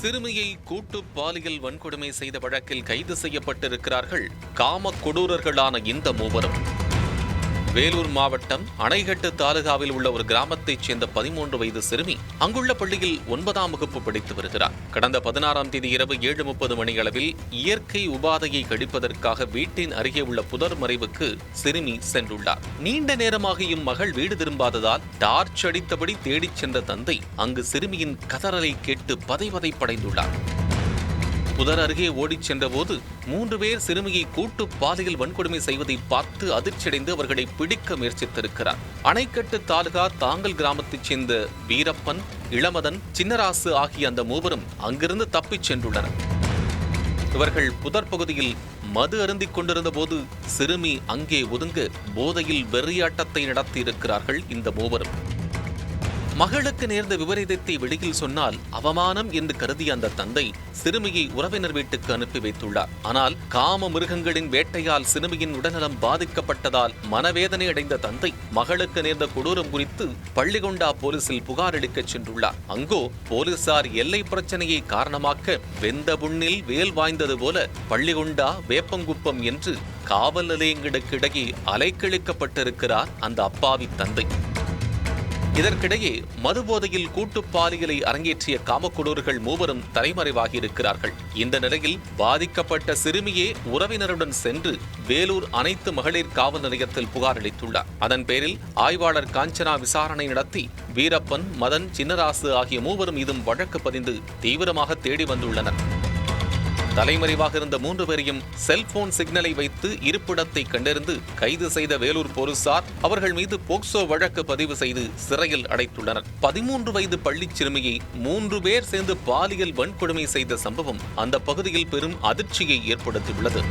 சிறுமியை கூட்டு பாலியல் வன்கொடுமை செய்த வழக்கில் கைது செய்யப்பட்டிருக்கிறார்கள். காம கொடூரர்களான இந்த மூவரும். வேலூர் மாவட்டம் அணைகட்டு தாலுகாவில் உள்ள ஒரு கிராமத்தைச் சேர்ந்த பதிமூன்று வயது சிறுமி அங்குள்ள பள்ளியில் ஒன்பதாம் வகுப்பு படித்து வருகிறார். கடந்த பதினாறாம் தேதி இரவு ஏழு முப்பது மணியளவில் இயற்கை உபாதையை கழிப்பதற்காக வீட்டின் அருகே உள்ள புதர் மறைவுக்கு சிறுமி சென்றுள்ளார். நீண்ட நேரமாக இம்மகள் வீடு திரும்பாததால் டார்ச் அடித்தபடி தேடிச் சென்ற தந்தை அங்கு சிறுமியின் கதறலை கேட்டு பதைவதை படைந்துள்ளார். புதர் அருகே ஓடிச் சென்றபோது மூன்று பேர் சிறுமியை கூட்டு பாதையில் வன்கொடுமை செய்வதை பார்த்து அதிர்ச்சியடைந்து அவர்களை பிடிக்க முயற்சித்திருக்கிறார். அணைக்கட்டு தாலுகா தாங்கல் கிராமத்தைச் சேர்ந்த வீரப்பன் இளமதன் சின்னராசு ஆகிய அந்த மூவரும் அங்கிருந்து தப்பிச் சென்றுள்ளனர். இவர்கள் புதர் பகுதியில் மது அருந்திக் கொண்டிருந்த போது சிறுமி அங்கே ஒதுங்க போதையில் வெறியாட்டத்தை நடத்தியிருக்கிறார்கள் இந்த மூவரும். மகளுக்கு நேர்ந்த விபரீதத்தை வெளியில் சொன்னால் அவமானம் என்று கருதிய அந்த தந்தை சிறுமியை உறவினர் வீட்டுக்கு அனுப்பி வைத்துள்ளார். ஆனால் காம மிருகங்களின் வேட்டையால் சிறுமியின் உடல்நலம் பாதிக்கப்பட்டதால் மனவேதனை அடைந்த தந்தை மகளுக்கு நேர்ந்த கொடூரம் குறித்து பள்ளிகொண்டா போலீசில் புகார் அளிக்கச் சென்றுள்ளார். அங்கோ போலீசார் எல்லை பிரச்சனையை காரணமாக்க வெந்த புண்ணில் வேல் வாய்ந்தது போல பள்ளிகொண்டா வேப்பங்குப்பம் என்று காவல் நிலையங்களுக்கிடையே அலைக்கழிக்கப்பட்டிருக்கிறார் அந்த அப்பாவி தந்தை. இதற்கிடையே மதுபோதையில் கூட்டு பாலியலை அரங்கேற்றிய காமக்கொடூர்கள் மூவரும் தலைமறைவாகியிருக்கிறார்கள். இந்த நிலையில் பாதிக்கப்பட்ட சிறுமியே உறவினருடன் சென்று வேலூர் அனைத்து மகளிர் காவல் நிலையத்தில் புகார் அளித்துள்ளார். அதன் பேரில் ஆய்வாளர் காஞ்சனா விசாரணை நடத்தி வீரப்பன் மதன் சின்னராசு ஆகிய மூவரும் இதும் வழக்கு பதிந்து தீவிரமாக தேடி வந்துள்ளனர். தலைமறைவாக இருந்த மூன்று பேரையும் செல்போன் சிக்னலை வைத்து இருப்பிடத்தை கண்டறிந்து கைது செய்த வேலூர் போலீசார் அவர்கள் மீது போக்சோ வழக்கு பதிவு செய்து சிறையில் அடைத்துள்ளனர். பதிமூன்று வயது பள்ளிச் சிறுமியை மூன்று பேர் சேர்ந்து பாலியல் வன்கொடுமை செய்த சம்பவம் அந்த பகுதியில் பெரும் அதிர்ச்சியை ஏற்படுத்தியுள்ளது.